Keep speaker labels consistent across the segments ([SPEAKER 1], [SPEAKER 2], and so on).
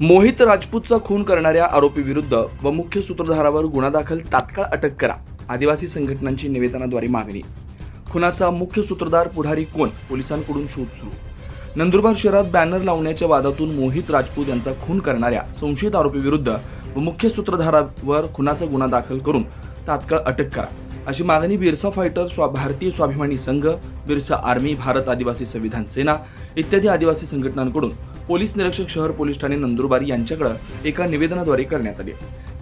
[SPEAKER 1] मोहित राजपूतचा खून करणाऱ्या आरोपी विरुद्ध व मुख्य सूत्रधारावर गुन्हा दाखल तात्काळ अटक करा आदिवासी संघटनांची निवेदनाद्वारे मागणी. खुनाचा मुख्य सूत्रधार पुढारी कोण? पोलिसांकडून शोध सुरू. नंदुरबार शहरात बॅनर लावण्याच्या वादातून मोहित राजपूत यांचा खून करणाऱ्या संशयित आरोपी विरुद्ध व मुख्य सूत्रधारावर खुनाचा गुन्हा दाखल करून तात्काळ अटक करा. अशी मागणी बिरसा फायटर स्वा भारतीय स्वाभिमानी संघ बिरसा आर्मी भारत आदिवासी संविधान सेना इत्यादी आदिवासी संघटनांकडून पोलीस निरीक्षक शहर पोलीस ठाणे नंदुरबार यांच्याकडे एका निवेदनाद्वारे करण्यात आले.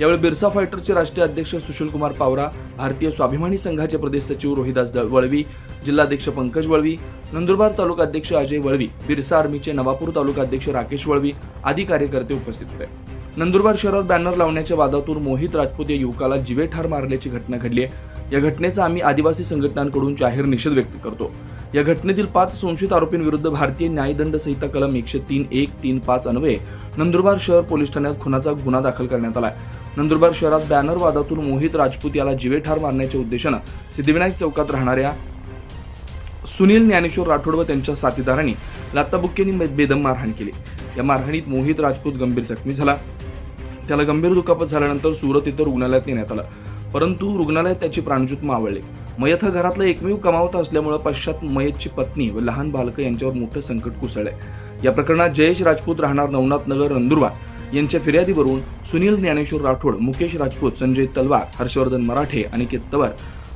[SPEAKER 1] यावेळी बिरसा फायटरचे राष्ट्रीय अध्यक्ष सुशीलकुमार पावरा भारतीय स्वाभिमानी संघाचे प्रदेश सचिव रोहिदास वळवी जिल्हाध्यक्ष पंकज वळवी नंदुरबार तालुका अध्यक्ष अजय वळवी बिरसा आर्मीचे नवापूर तालुका अध्यक्ष राकेश वळवी आदी कार्यकर्ते उपस्थित होते. नंदुरबार शहरात बॅनर लावण्याच्या वादातून मोहित राजपूत या युवकाला जिवे ठार मारल्याची घटना घडली आहे. या घटनेचा आम्ही आदिवासी संघटनांकडून जाहीर निषेध व्यक्त करतो. या घटनेतील पाच संशयित आरोपींविरुद्ध भारतीय न्यायदंड संहिता कलम एकशे तीन एक तीन पाच अन्वये नंदुरबार शहर पोलीस ठाण्यात खुनाचा गुन्हा दाखल करण्यात आला नंदुरबार शहरात बॅनर वादातून मोहित राजपूत याला जिवेठार मारण्याच्या उद्देशानं सिद्धिविनायक चौकात राहणाऱ्या सुनील ज्ञानेश्वर राठोड व त्यांच्या साथीदारांनी लात्ताबुक्क्यांनी बेदम मारहाण केली. या मारहाणीत मोहित राजपूत गंभीर जखमी झाला. त्याला गंभीर दुखापत झाल्यानंतर सुरत इथं रुग्णालयात नेण्यात आलं. परंतु रुग्णालयात त्याची प्राणज्योत मावळली. मयत हा घरातला एकमेव कमावता असल्यामुळे पश्चात मयतची पत्नी व लहान बालकं यांच्यावर मोठं संकट कोसळलंय. या प्रकरणात जयेश राजपूत राहणार नवनाथ नगर नंदुरबार. यांच्या फिर्यादीवरून सुनील ज्ञानेश्वर राठोड मुकेश राजपूत संजय तलवार हर्षवर्धन मराठे अनिकेत तवर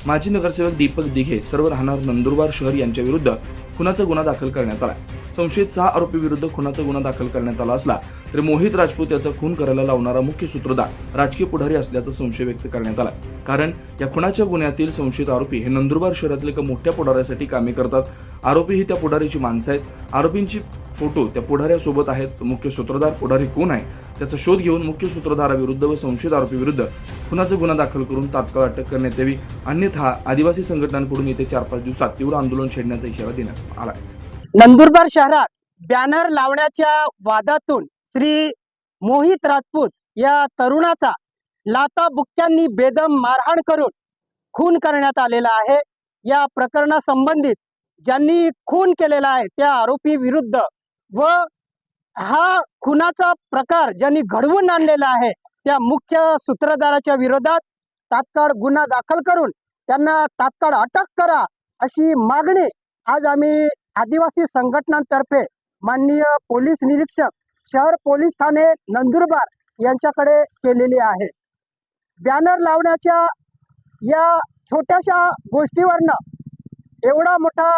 [SPEAKER 1] माजी नगरसेवक दीपक दिघे सर्व राहणार नंदुरबार शहर यांच्याविरुद्ध खुनाचा गुन्हा दाखल करण्यात आला संशयित सहा आरोपी विरुद्ध खुनाचा गुन्हा दाखल करण्यात आला असला तरी मोहित राजपूत याचा खून करायला लावणारा मुख्य सूत्रधार राजकीय पुढारी असल्याचा संशय व्यक्त करण्यात आला कारण या खुनाच्या गुन्ह्यातील संशयित आरोपी हे नंदुरबार शहरातील एका मोठ्या पुढाऱ्यासाठी कामे करतात. आरोपी ही त्या पुढारीची माणसं आहेत. आरोपींची फोटो त्या पुढाऱ्यासोबत आहेत. मुख्य सूत्रधार पुढारी कोण आहे? त्याचा शोध घेऊन मुख्य सूत्रधाराविरुद्ध व संशयित आरोपी विरुद्ध खुनाचा गुन्हा दाखल करून तात्काळ अटक करण्यात यावी. अन्यथा आदिवासी संघटनांकडून येते चार पाच दिवसात तीव्र आंदोलन छेडण्याचा इशारा देण्यात आला
[SPEAKER 2] नंदुरबार शहरात बॅनर लावण्याच्या वादातून श्री मोहित राजपूत या तरुणाचा लाता बुक्क्यांनी बेदम मारहाण करून खून करण्यात आलेला आहे. या प्रकरणासंबंधित ज्यांनी खून केलेला आहे त्या आरोपी विरुद्ध व हा खुनाचा प्रकार ज्यांनी घडवून आणलेला आहे त्या मुख्य सूत्रधाराच्या विरोधात तात्काळ गुन्हा दाखल करून त्यांना तात्काळ अटक करा अशी मागणी आज आम्ही आदिवासी संघटनांतर्फे माननीय पोलीस निरीक्षक शहर पोलीस ठाणे नंदुरबार यांच्याकडे केलेली आहे. बॅनर लावण्याच्या या छोट्याशा गोष्टीवरनं एवढा मोठा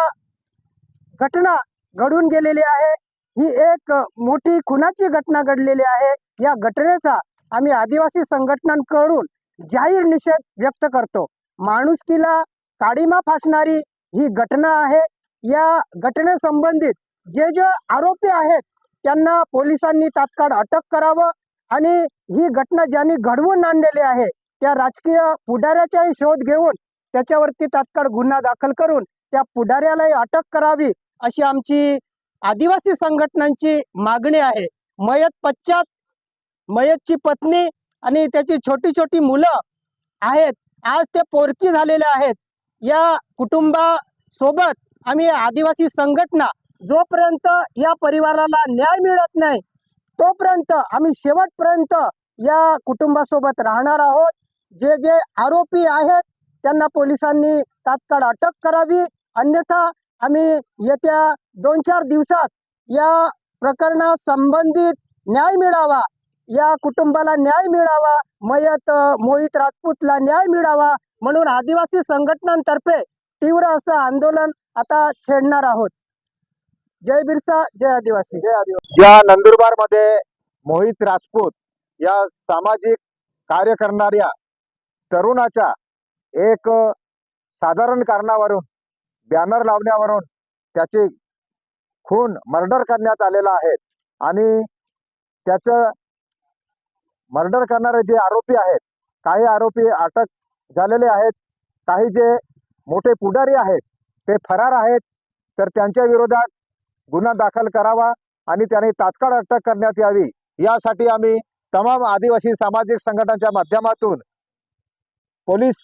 [SPEAKER 2] घटना घडून गेलेली आहे. ही एक मोठी खुनाची घटना घडलेली आहे. या घटनेचा आम्ही आदिवासी संघटनांकडून जाहीर निषेध व्यक्त करतो. माणुसकीला काडीमा फासणारी ही घटना आहे. या घटनेसंबंधित जे जे आरोपी आहेत त्यांना पोलिसांनी तात्काळ अटक करावं आणि ही घटना ज्यांनी घडवून आणलेली आहे त्या राजकीय पुढाऱ्याचाही शोध घेऊन त्याच्यावरती तात्काळ गुन्हा दाखल करून त्या पुढाऱ्यालाही अटक करावी अशी आमची आदिवासी संघटनांची मागणी आहे. मयत पश्चात मयतची पत्नी आणि त्याची छोटी छोटी मुलं आहेत आज ते पोरकी झालेले आहेत. या कुटुंबासोबत आम्ही आदिवासी संघटना जोपर्यंत या परिवाराला न्याय मिळत नाही तोपर्यंत आम्ही शेवटपर्यंत या कुटुंबासोबत राहणार आहोत. जे जे आरोपी आहेत त्यांना पोलिसांनी तात्काळ अटक करावी. अन्यथा आम्ही येत्या दोन चार दिवसात या प्रकरणा संबंधित न्याय मिळावा या कुटुंबाला न्याय मिळावा मयत मोहित राजपूतला न्याय मिळावा म्हणून आदिवासी संघटनांतर्फे तीव्र असं आंदोलन आता छेडणार आहोत. जय बिरसा जय आदिवासी. जय आदिवासी.
[SPEAKER 3] ज्या नंदुरबारमध्ये मोहित राजपूत या सामाजिक कार्य करणाऱ्या तरुणाच्या एक साधारण कारणावरून बॅनर लावण्यावरून त्याचे खून मर्डर करण्यात आलेला आहे. आणि त्याचं मर्डर करणारे जे आरोपी आहेत काही आरोपी अटक झालेले आहेत काही जे मोठे पुढारी आहेत ते फरार आहेत तर त्यांच्या विरोधात गुन्हा दाखल करावा आणि त्याने तात्काळ अटक करण्यात यावी. यासाठी आम्ही तमाम आदिवासी सामाजिक संघटनांच्या माध्यमातून पोलीस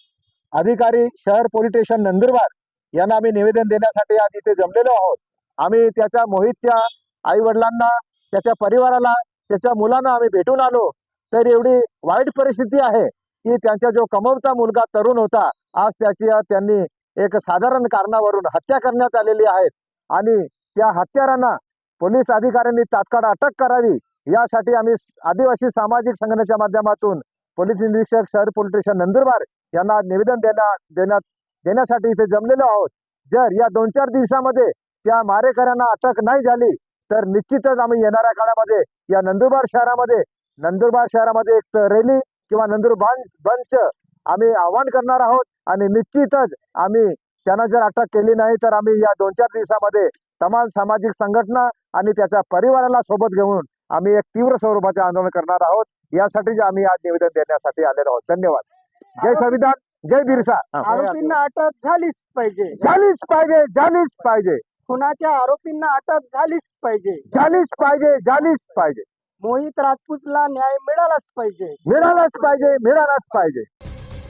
[SPEAKER 3] अधिकारी शहर पोलीस स्टेशन नंदुरबार यांना आम्ही निवेदन देण्यासाठी आज इथे जमलेलो आहोत. आम्ही त्याच्या मोहितच्या आई वडिलांना त्याच्या परिवाराला त्याच्या मुलांना आम्ही भेटून आलो तर एवढी वाईट परिस्थिती आहे की त्यांचा जो कमवता मुलगा तरुण होता आज त्याची त्यांनी एक साधारण कारणावरून हत्या करण्यात आलेली आहेत आणि त्या हत्यारांना पोलीस अधिकाऱ्यांनी तात्काळ अटक करावी. यासाठी आम्ही आदिवासी सामाजिक संघटनेच्या माध्यमातून पोलीस निरीक्षक शहर पोलीस स्टेशन नंदुरबार यांना निवेदन देण्या देण्यात देण्यासाठी इथे जमलेलो आहोत. जर या दोन चार दिवसामध्ये त्या मारेकऱ्यांना अटक नाही झाली तर निश्चितच आम्ही येणाऱ्या काळामध्ये या नंदुरबार शहरामध्ये नंदुरबार शहरामध्ये एक रॅली किंवा नंदुरबार बंच आम्ही आव्हान करणार आहोत. आणि निश्चितच आम्ही त्यांना जर अटक केली नाही तर आम्ही या दोन चार दिवसामध्ये तमाम सामाजिक संघटना आणि त्याच्या परिवाराला सोबत घेऊन आम्ही एक तीव्र स्वरूपाचे आंदोलन करणार आहोत. यासाठी आम्ही आज निवेदन देण्यासाठी आलेलो आहोत. धन्यवाद. जय संविधान जय बिरसा.
[SPEAKER 2] आरोपींना अटक झालीच पाहिजे.
[SPEAKER 3] झालीच पाहिजे झालीच पाहिजे.
[SPEAKER 2] खुनाच्या आरोपींना अटक झालीच पाहिजे.
[SPEAKER 3] झालीच पाहिजे झालीच पाहिजे.
[SPEAKER 2] मोहित राजपूतला न्याय मिळालाच पाहिजे.
[SPEAKER 3] मिळालाच पाहिजे मिळालाच पाहिजे.